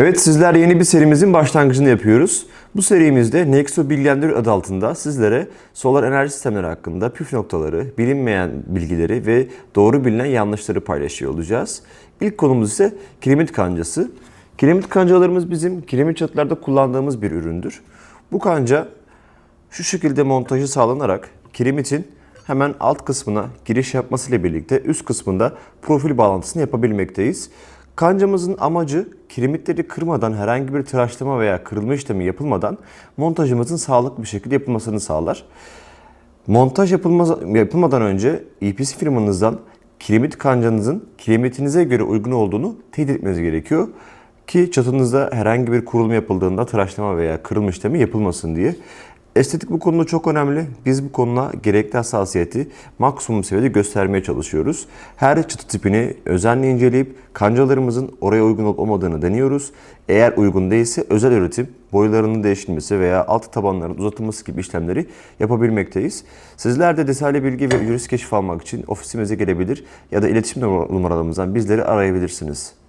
Evet sizler yeni bir serimizin başlangıcını yapıyoruz. Bu serimizde Nexo Bilgilendir adı altında sizlere solar enerji sistemleri hakkında püf noktaları, bilinmeyen bilgileri ve doğru bilinen yanlışları paylaşıyor olacağız. İlk konumuz ise kiremit kancası. Kiremit kancalarımız bizim kiremit çatılarda kullandığımız bir üründür. Bu kanca şu şekilde montajı sağlanarak kiremitin hemen alt kısmına giriş yapmasıyla birlikte üst kısmında profil bağlantısını yapabilmekteyiz. Kancamızın amacı kiremitleri kırmadan herhangi bir tıraşlama veya kırılma işlemi yapılmadan montajımızın sağlıklı bir şekilde yapılmasını sağlar. Montaj yapılmadan önce EPC firmanızdan kiremit kancanızın kiremitinize göre uygun olduğunu teyit etmeniz gerekiyor. Ki çatınızda herhangi bir kurulum yapıldığında tıraşlama veya kırılma işlemi yapılmasın diye. Estetik bu konuda çok önemli. Biz bu konuda gerekli hassasiyeti maksimum seviyede göstermeye çalışıyoruz. Her çıtı tipini özenle inceleyip kancalarımızın oraya uygun olup olmadığını deniyoruz. Eğer uygun değilse özel üretim, boylarının değiştirilmesi veya alt tabanların uzatılması gibi işlemleri yapabilmekteyiz. Sizler de detaylı bilgi ve ücretsiz keşif almak için ofisimize gelebilir ya da iletişim numaralarımızdan bizleri arayabilirsiniz.